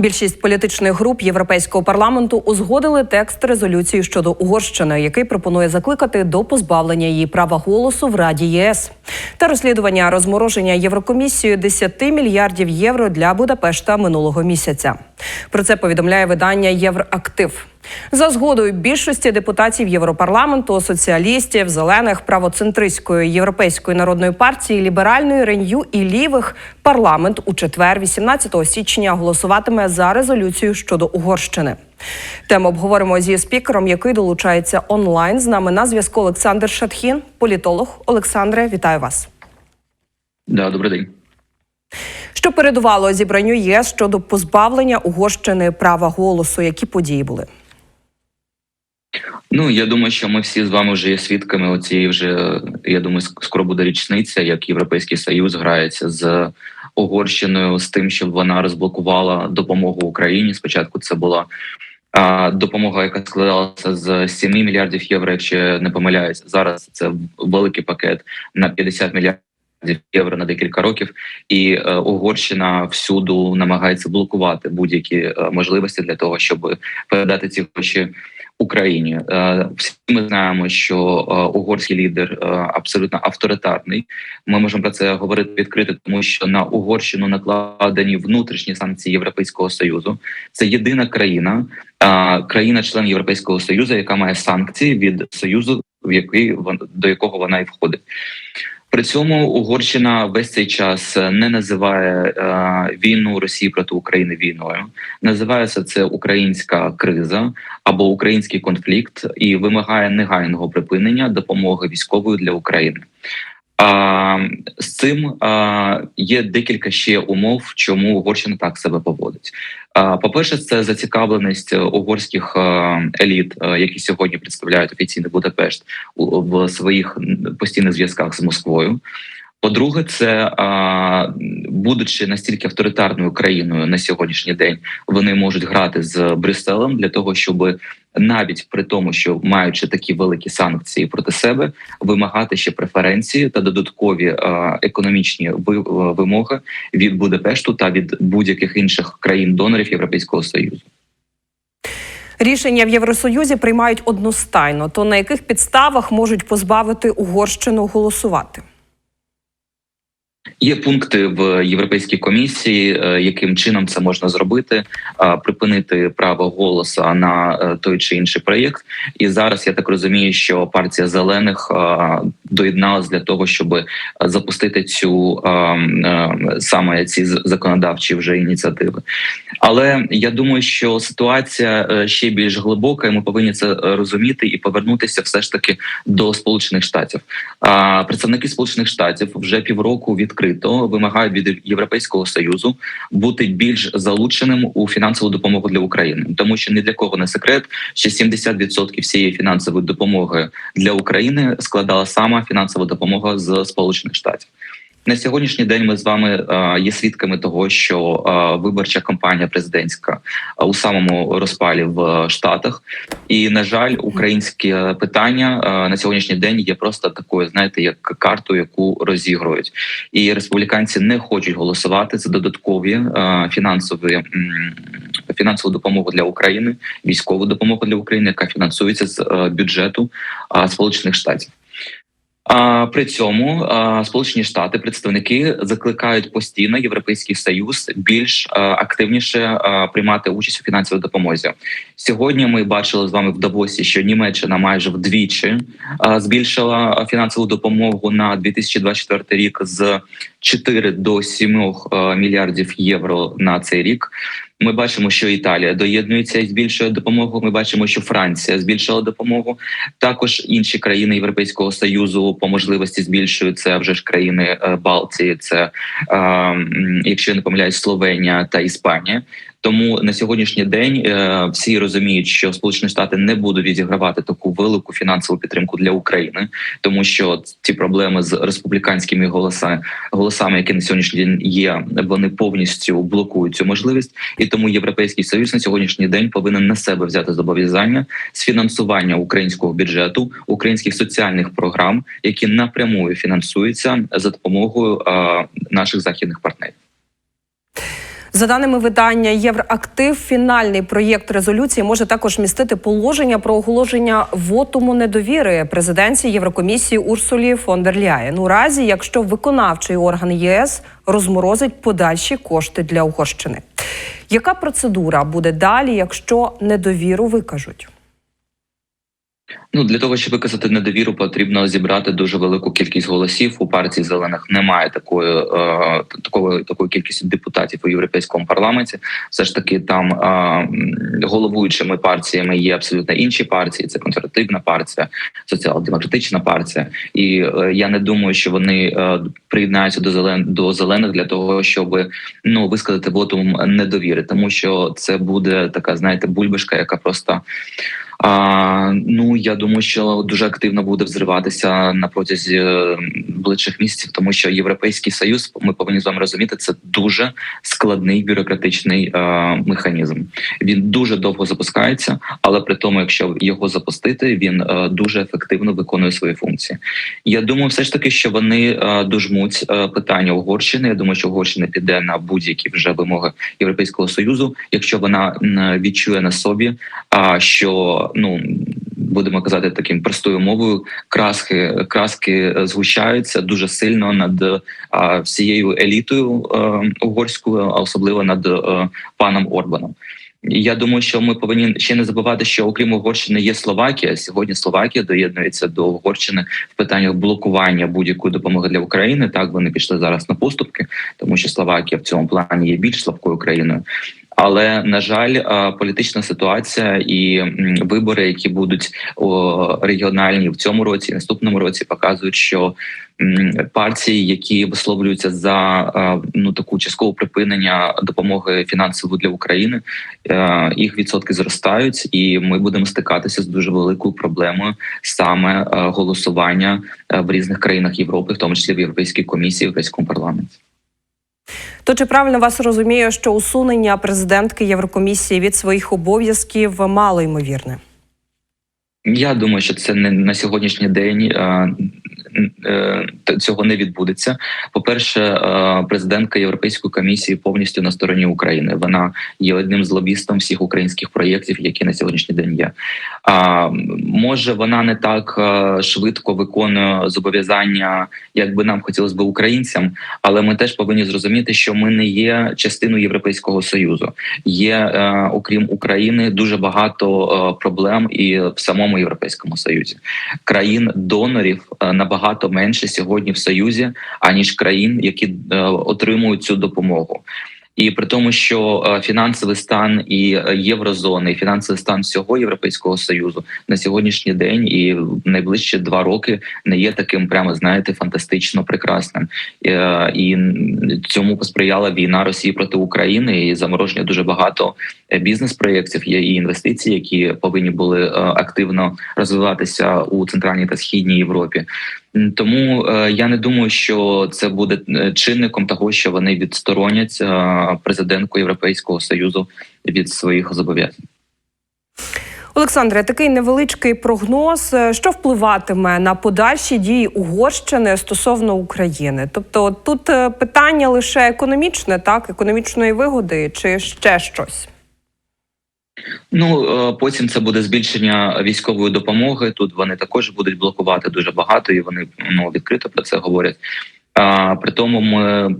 Більшість політичних груп Європейського парламенту узгодили текст резолюції щодо Угорщини, який пропонує закликати до позбавлення її права голосу в Раді ЄС та розслідування розмороження Єврокомісією 10 мільярдів євро для Будапешта минулого місяця. Про це повідомляє видання Євроактив. За згодою більшості депутатів Європарламенту, соціалістів, зелених, правоцентристської європейської народної партії, ліберальної ренью і лівих парламент у четвер, 18 січня, голосуватиме за резолюцію щодо Угорщини. Тему обговоримо зі спікером, який долучається онлайн. З нами на зв'язку Олександр Шатхін, політолог. Олександре, вітаю вас. Да, добрий день. Що передувало зібранню ЄС щодо позбавлення Угорщини права голосу? Які події були? Ну я думаю, що ми всі з вами вже є свідками. Оцієї вже я думаю, скоро буде річниця, як Європейський Союз грається з Угорщиною з тим, щоб вона розблокувала допомогу Україні. Спочатку це була допомога, яка складалася з 7 мільярдів євро. Якщо не помиляюсь, зараз це великий пакет на 50 мільярдів. Євро на декілька років, і е, Угорщина всюду намагається блокувати будь-які е, можливості для того, щоб передати ці гроші Україні. Е, всі ми знаємо, що е, угорський лідер е, абсолютно авторитарний. Ми можемо про це говорити відкрито, тому що на Угорщину накладені внутрішні санкції Європейського союзу. Це єдина країна, країна-член Європейського союзу, яка має санкції від союзу, в який до якого вона і входить. При цьому Угорщина весь цей час не називає е, війну Росії проти України війною. Називається це українська криза або український конфлікт і вимагає негайного припинення допомоги військової для України. А, З цим є декілька ще умов, чому Угорщина так себе поводить. По перше, це зацікавленість угорських еліт, які сьогодні представляють офіційний Будапешт в своїх постійних зв'язках з Москвою. По-друге, це будучи настільки авторитарною країною на сьогоднішній день, вони можуть грати з Брюсселем для того, щоб навіть при тому, що маючи такі великі санкції проти себе, вимагати ще преференції та додаткові економічні вимоги від Будапешту та від будь-яких інших країн-донорів Європейського союзу. Рішення в Євросоюзі приймають одностайно. То на яких підставах можуть позбавити Угорщину голосувати? Є пункти в європейській комісії, е, яким чином це можна зробити, припинити право голоса на е, той чи інший проєкт. І зараз я так розумію, що партія зелених доєдналась для того, щоб запустити цю саме ці законодавчі вже ініціативи. Але я думаю, що ситуація е, ще більш глибока, і ми повинні це розуміти і повернутися все ж таки до сполучених штатів. Представники сполучених штатів вже півроку від відкрито вимагають від Європейського союзу бути більш залученим у фінансову допомогу для України, тому що ні для кого не секрет, що 70% всієї фінансової допомоги для України складала сама фінансова допомога з Сполучених Штатів. На сьогоднішній день ми з вами є свідками того, що виборча кампанія президентська у самому розпалі в Штатах, і на жаль, українське питання на сьогоднішній день є просто такою, знаєте, як карту, яку розігрують, і республіканці не хочуть голосувати за додаткові фінансові фінансову допомогу для України, військову допомогу для України, яка фінансується з бюджету Сполучених Штатів. При цьому Сполучені Штати представники закликають постійно європейський союз більш активніше приймати участь у фінансовій допомозі. Сьогодні ми бачили з вами в Давосі, що Німеччина майже вдвічі збільшила фінансову допомогу на 2024 рік з 4 до 7 мільярдів євро на цей рік. Ми бачимо, що Італія доєднується і збільшує допомогу. Ми бачимо, що Франція збільшила допомогу. Також інші країни Європейського союзу по можливості збільшують це вже ж країни е, Балтії. Це якщо я не помиляюсь, Словенія та Іспанія. Тому на сьогоднішній день е, всі розуміють, що Сполучені Штати не будуть відігравати таку велику фінансову підтримку для України, тому що ці проблеми з республіканськими голосами, голосами, які на сьогоднішній день є, вони повністю блокують цю можливість. І тому Європейський союз на сьогоднішній день повинен на себе взяти зобов'язання з фінансування українського бюджету, українських соціальних програм, які напряму фінансуються за допомогою е, наших західних партнерів. За даними видання Євроактив, фінальний проєкт резолюції може також містити положення про оголошення вотуму недовіри президенції Єврокомісії Урсулі фон дер Ляєн у разі, якщо виконавчий орган ЄС розморозить подальші кошти для Угорщини. Яка процедура буде далі, якщо недовіру викажуть? Ну для того, щоб виказати недовіру, потрібно зібрати дуже велику кількість голосів. У партії зелених немає такої е, такої такої кількості депутатів у європейському парламенті. Все ж таки, там е, головуючими партіями є абсолютно інші партії. Це консервативна партія, соціал-демократична партія. І е, я не думаю, що вони е, приєднаються до зелен до зелених для того, щоб ну висказати вотум недовіри, тому що це буде така, знаєте, бульбашка, яка просто. А, ну я думаю, що дуже активно буде взриватися на протязі е, ближчих місяців, тому що європейський союз, ми повинні з вами розуміти, це дуже складний бюрократичний е, механізм. Він дуже довго запускається, але при тому, якщо його запустити, він е, дуже ефективно виконує свої функції. Я думаю, все ж таки, що вони е, дожмуть е, питання Угорщини. Я думаю, що Угорщина піде на будь-які вже вимоги Європейського союзу, якщо вона відчує на собі, а що ну будемо казати таким простою мовою, краски краски е, згущаються дуже сильно над а, всією елітою е, угорською, а особливо над е, паном Орбаном. Я думаю, що ми повинні ще не забувати, що окрім Угорщини є Словакія. Сьогодні Словакія доєднується до Угорщини в питаннях блокування будь-якої допомоги для України. Так вони пішли зараз на поступки, тому що Словакія в цьому плані є більш слабкою країною. Але на жаль, е, політична ситуація і вибори, які будуть регіональні в цьому році, наступному році, показують, що партії, які висловлюються за е, ну таку часткове припинення допомоги фінансової для України, е, їх відсотки зростають, і ми будемо стикатися з дуже великою проблемою саме голосування в різних країнах Європи, в тому числі в Європейській комісії, в Європейському парламенті. То чи правильно вас розумію, що усунення президентки Єврокомісії від своїх обов'язків мало ймовірне? Я думаю, що це не на сьогоднішній день е, цього не відбудеться. По перше, е, президентка Європейської комісії повністю на стороні України. Вона є одним з лобістом всіх українських проєктів, які на сьогоднішній день є. А може вона не так е, швидко виконує зобов'язання, як би нам хотілося б українцям, але ми теж повинні зрозуміти, що ми не є частиною Європейського союзу. Є е, окрім України дуже багато е, проблем і в самому європейському союзі. Країн донорів е, набагато менше сьогодні в союзі, аніж країн, які е, отримують цю допомогу. І при тому, що е, фінансовий стан і е, єврозони, і фінансовий стан всього європейського союзу на сьогоднішній день і в найближчі два роки не є таким, прямо знаєте, фантастично прекрасним. І цьому посприяла війна Росії проти України і замороження дуже багато бізнес-проєктів. Є і інвестиції, які повинні були активно розвиватися у центральній та східній Європі. Тому е, я не думаю, що це буде е, чинником того, що вони відсторонять е, президентку Європейського союзу від своїх зобов'язань. Олександре, такий невеличкий прогноз, що впливатиме на подальші дії Угорщини стосовно України. Тобто тут питання лише економічне, так економічної вигоди, чи ще щось. Ну е, потім це буде збільшення військової допомоги. Тут вони також будуть блокувати дуже багато, і вони ну відкрито про це говорять. При тому ми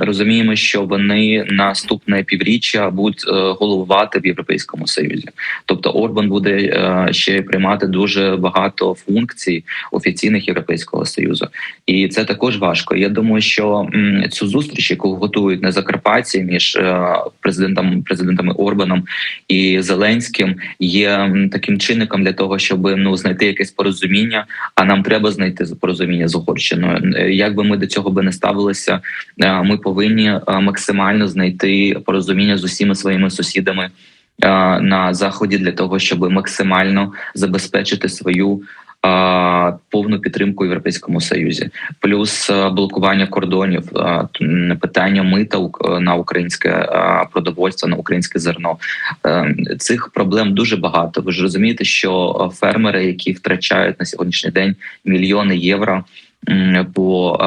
розуміємо, що вони наступне півріччя будуть е, головувати в Європейському Союзі. Тобто Орбан буде е, ще приймати дуже багато функцій офіційних Європейського Союзу, і це також важко. Я думаю, що цю зустріч, яку готують на Закарпатті між е, президентом президентами Орбаном і Зеленським, є таким чинником для того, щоб ну знайти якесь порозуміння. А нам треба знайти порозуміння з Угорщиною. Е, Як би ми до цього цього би не ставилося, е, ми повинні е, максимально знайти порозуміння з усіма своїми сусідами е, на заході для того, щоб максимально забезпечити свою повну підтримку Європейському Союзі, плюс блокування кордонів, питання мита на українське продовольство, на українське зерно. Цих проблем дуже багато. Ви ж розумієте, що фермери, які втрачають на сьогоднішній день мільйони євро. По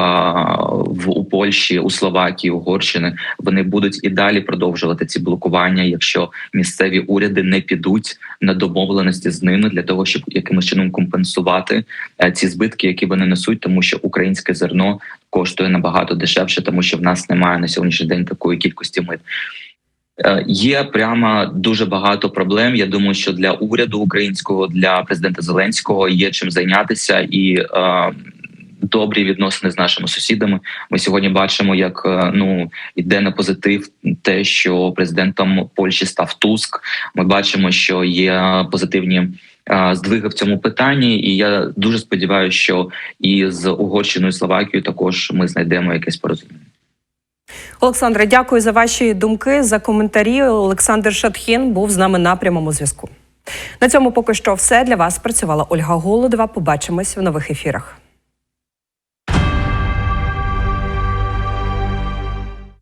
в у Польщі, у Словакії, Угорщини вони будуть і далі продовжувати ці блокування, якщо місцеві уряди не підуть на домовленості з ними для того, щоб якимось чином компенсувати е, ці збитки, які вони несуть, тому що українське зерно коштує набагато дешевше, тому що в нас немає на сьогоднішній день такої кількості мит. Е, Є прямо дуже багато проблем. Я думаю, що для уряду українського, для президента Зеленського є чим зайнятися і е, добрі відносини з нашими сусідами. Ми сьогодні бачимо, як е, ну йде на позитив те, що президентом Польщі став Туск. Ми бачимо, що є позитивні. е, Здвиги в цьому питанні, і я дуже сподіваюся, що і з Угорщиною і Словакією також ми знайдемо якесь порозуміння. Олександре, дякую за ваші думки, за коментарі. Олександр Шатхін був з нами на прямому зв'язку. На цьому поки що все для вас працювала Ольга Голодова. Побачимось в нових ефірах.